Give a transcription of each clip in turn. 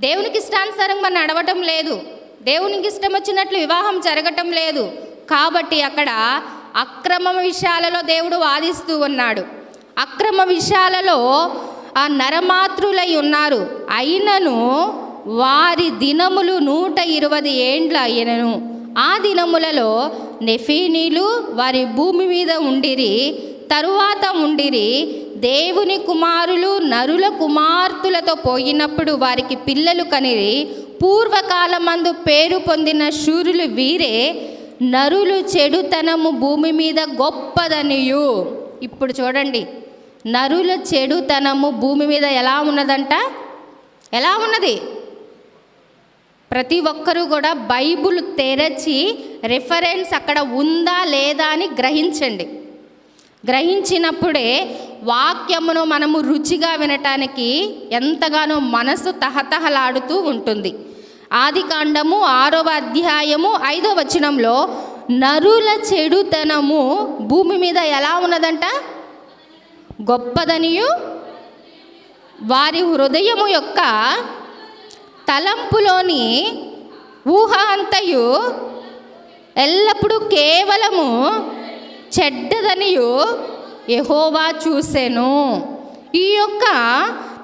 దేవునికి ఇష్టానుసారంగా నడవటం లేదు. దేవునికి ఇష్టం వచ్చినట్లు వివాహం జరగటం లేదు. కాబట్టి అక్కడ అక్రమ విషయాలలో దేవుడు వాదిస్తూ ఉన్నాడు. అక్రమ విషయాలలో ఆ నరమాతృలై ఉన్నారు. అయినను వారి దినములు నూట ఇరవై ఏండ్ల అయినను. ఆ దినములలో నెఫీనీలు వారి భూమి మీద ఉండిరి. తరువాత ఉండిరి దేవుని కుమారులు నరుల కుమార్తెలతో పోయినప్పుడు వారికి పిల్లలు కనిరి. పూర్వకాలమందు పేరు పొందిన శూరులు వీరే నరులు చెడుతనము భూమి మీద గొప్పదనియు. ఇప్పుడు చూడండి నరుల చెడుతనము భూమి మీద ఎలా ఉన్నదంట? ఎలా ఉన్నది? ప్రతి ఒక్కరూ కూడా బైబుల్ తెరచి రెఫరెన్స్ అక్కడ ఉందా లేదా అని గ్రహించండి. గ్రహించినప్పుడే వాక్యమును మనము రుచిగా వినటానికి ఎంతగానో మనసు తహతహలాడుతూ ఉంటుంది. ఆది కాండము ఆరవ అధ్యాయము ఐదో వచనంలో నరుల చెడుతనము భూమి మీద ఎలా ఉన్నదంట? గొప్పదనియు? వారి హృదయము యొక్క తలంపులోని ఊహ అంతయు ఎల్లప్పుడూ కేవలము చెడ్డదనియు యహోవా చూసెను. ఈ యొక్క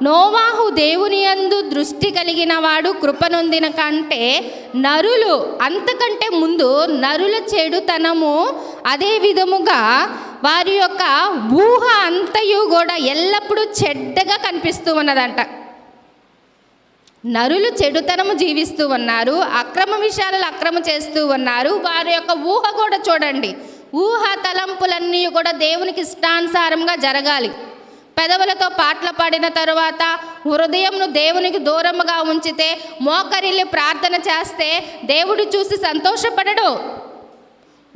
నోవాహు దేవుని యందు దృష్టి కలిగిన వాడు కృపనొందిన కంటే నరులు అంతకంటే ముందు నరుల చెడుతనము అదే విధముగా వారి యొక్క ఊహ అంతయు కూడా ఎల్లప్పుడూ చెడ్డగా కనిపిస్తూ ఉన్నదంట. నరులు చెడుతనము జీవిస్తూ ఉన్నారు అక్రమ విషయాలు అక్రమ చేస్తూ ఉన్నారు వారి యొక్క ఊహ కూడా చూడండి. ఊహ తలంపులన్నీ కూడా దేవునికి ఇష్టానుసారంగా జరగాలి. పెదవులతో పాటలు పాడిన తరువాత హృదయంను దేవునికి దూరముగా ఉంచితే మోకరిల్లి ప్రార్థన చేస్తే దేవుడు చూసి సంతోషపడడు.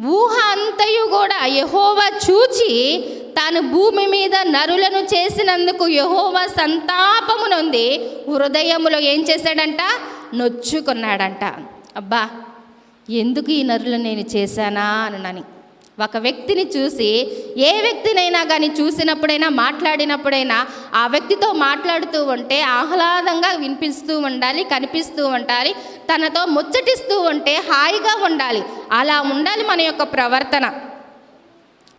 ఊహ అంతయు కూడా యహోవా చూచి తాను భూమి మీద నరులను చేసినందుకు యహోవా సంతాపము నొంది హృదయములో ఏం చేశాడంట? నొచ్చుకున్నాడంట. అబ్బా ఎందుకు ఈ నరులను నేను చేశానా? అనని ఒక వ్యక్తిని చూసి ఏ వ్యక్తినైనా కానీ చూసినప్పుడైనా మాట్లాడినప్పుడైనా ఆ వ్యక్తితో మాట్లాడుతూ ఉంటే ఆహ్లాదంగా వినిపిస్తూ ఉండాలి కనిపిస్తూ ఉండాలి తనతో ముచ్చటిస్తూ ఉంటే హాయిగా ఉండాలి. అలా ఉండాలి మన యొక్క ప్రవర్తన.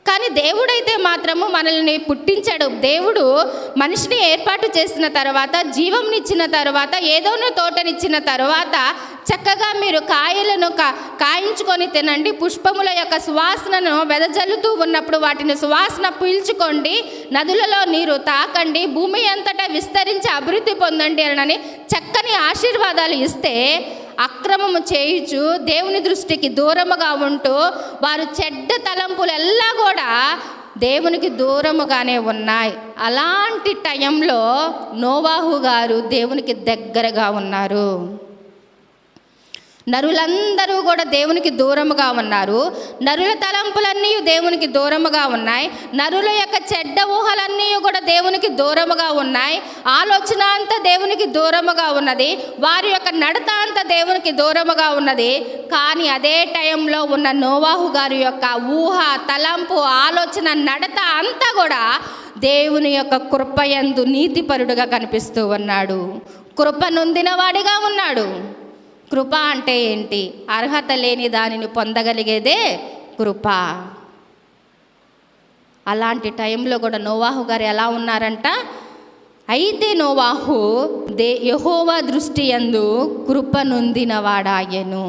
కానీ దేవుడైతే మాత్రము మనల్ని పుట్టించాడు. దేవుడు మనిషిని ఏర్పాటు చేసిన తర్వాత జీవంనిచ్చిన తర్వాత ఏదోనో తోటనిచ్చిన తర్వాత చక్కగా మీరు కాయలను కా కాయించుకొని తినండి. పుష్పముల యొక్క సువాసనను వెదజల్లుతూ ఉన్నప్పుడు వాటిని సువాసన పీల్చుకోండి. నదులలో నీరు తాకండి. భూమి అంతటా విస్తరించి అభివృద్ధి పొందండి అని చక్కని ఆశీర్వాదాలు ఇస్తే అక్రమము చేయుచు దేవుని దృష్టికి దూరముగా ఉంటూ వారు చెడ్డ తలంపులెల్లా కూడా దేవునికి దూరముగానే ఉన్నాయి. అలాంటి టైంలో నోవాహు గారు దేవునికి దగ్గరగా ఉన్నారు. నరులందరూ కూడా దేవునికి దూరముగా ఉన్నారు. నరుల తలంపులన్నీ దేవునికి దూరముగా ఉన్నాయి. నరుల యొక్క చెడ్డ ఊహలన్నీ కూడా దేవునికి దూరముగా ఉన్నాయి. ఆలోచన అంతా దేవునికి దూరముగా ఉన్నది. వారి యొక్క నడత అంతా దేవునికి దూరముగా ఉన్నది. కానీ అదే టైంలో ఉన్న నోవాహు గారి యొక్క ఊహ తలంపు ఆలోచన నడత అంతా కూడా దేవుని యొక్క కృపయందు నీతిపరుడుగా కనిపిస్తూ ఉన్నాడు. కృప నొందినవాడిగా ఉన్నాడు. కృప అంటే ఏంటి? అర్హత లేని దానిని పొందగలిగేదే కృప. అలాంటి టైంలో కూడా నోవాహు గారు ఎలా ఉన్నారంట? అయితే నోవాహు దే యహోవా దృష్టి యందు కృప నొందినవాడాయను.